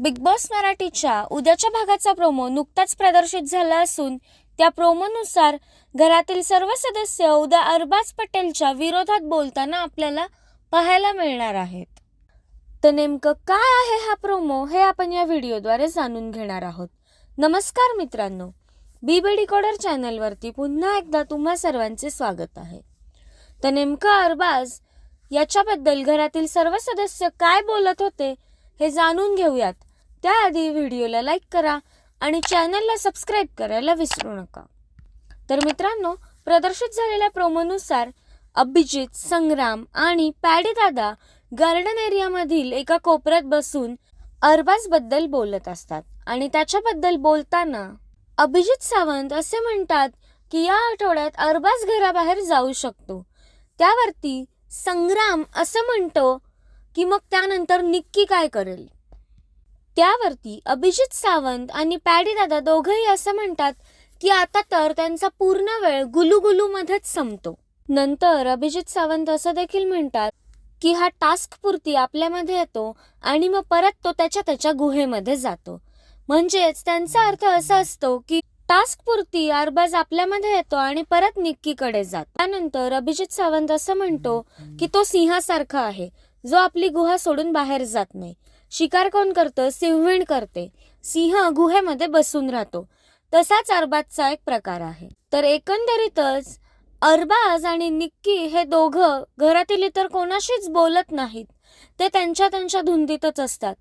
Big boss मराठीच्या उद्याच्या भागाचा प्रोमो नुकताच प्रदर्शित झाला असून त्या प्रोमोनुसार घरातील सर्व सदस्य उद्या अरबाज पटेलच्या विरोधात बोलताना आपल्याला पाहायला मिळणार आहेत. तर नेमकं काय आहे हा प्रोमो हे आपण या व्हिडिओद्वारे जाणून घेणार आहोत. नमस्कार मित्रांनो बीबी डिकोडर चॅनलवरती पुन्हा एकदा तुम्हा सर्वांचे स्वागत आहे. तर नेमकं अरबाज याच्याबद्दल घरातील सर्व सदस्य काय बोलत होते हे जाणून घेऊयात. त्याआधी व्हिडिओला लाईक करा आणि चॅनलला सबस्क्राईब करायला विसरू नका. तर मित्रांनो प्रदर्शित झालेल्या प्रोमोनुसार अभिजित संग्राम आणि पॅडी दादा गार्डन एरियामधील एका कोपऱ्यात बसून अरबाजबद्दल बोलत असतात. आणि त्याच्याबद्दल बोलताना अभिजित सावंत असे म्हणतात की या आठवड्यात अरबाज घराबाहेर जाऊ शकतो. त्यावरती संग्राम असं म्हणतो की मग त्यानंतर निक्की काय करेल? त्यावरती अभिजित सावंत आणि पॅडी दादा दोघंही असं म्हणतात की आता तर त्यांचा पूर्ण वेळ गुलुगुलूमध्येच संपतो. नंतर अभिजित सावंत असं देखील म्हणतात की हा टास्क पुरती आपल्यामध्ये येतो आणि मग परत तो त्याच्या त्याच्या गुहेमध्ये जातो. म्हणजेच त्यांचा अर्थ असा असतो की टास्क पुरती अरबाज आपल्यामध्ये येतो आणि परत निक्कीकडे जातो. त्यानंतर अभिजित सावंत असं म्हणतो की तो सिंहासारखा आहे. जो आपली गुहा सोडून बाहेर जात नाही. शिकार कोण करतं? सिंहवीण करते. सिंह गुहेमध्ये बसून राहतो. तसाच अरबाजचा एक प्रकार आहे. तर एकंदरीतच अरबाज आणि निक्की हे दोघं घरातील इतर कोणाशीच बोलत नाहीत. ते त्यांच्या त्यांच्या धुंदीतच असतात.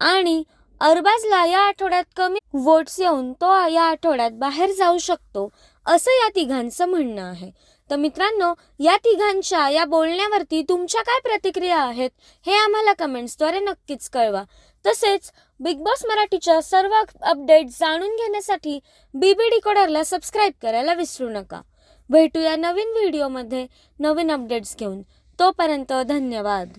आणि अरबाजला या आठवड्यात कमी वोट्स येऊन तो या आठवड्यात बाहेर जाऊ शकतो. असं या तिघांचं म्हणणं आहे. तर मित्रांनो या तिघांच्या या बोलण्यावरती तुमच्या काय प्रतिक्रिया आहेत हे आम्हाला कमेंट्सद्वारे नक्कीच कळवा. तसेच बिग बॉस मराठीच्या सर्व अपडेट जाणून घेण्यासाठी बीबी डिकोडरला सबस्क्राईब करायला विसरू नका. भेटूया नवीन व्हिडिओमध्ये नवीन अपडेट्स घेऊन. तोपर्यंत धन्यवाद.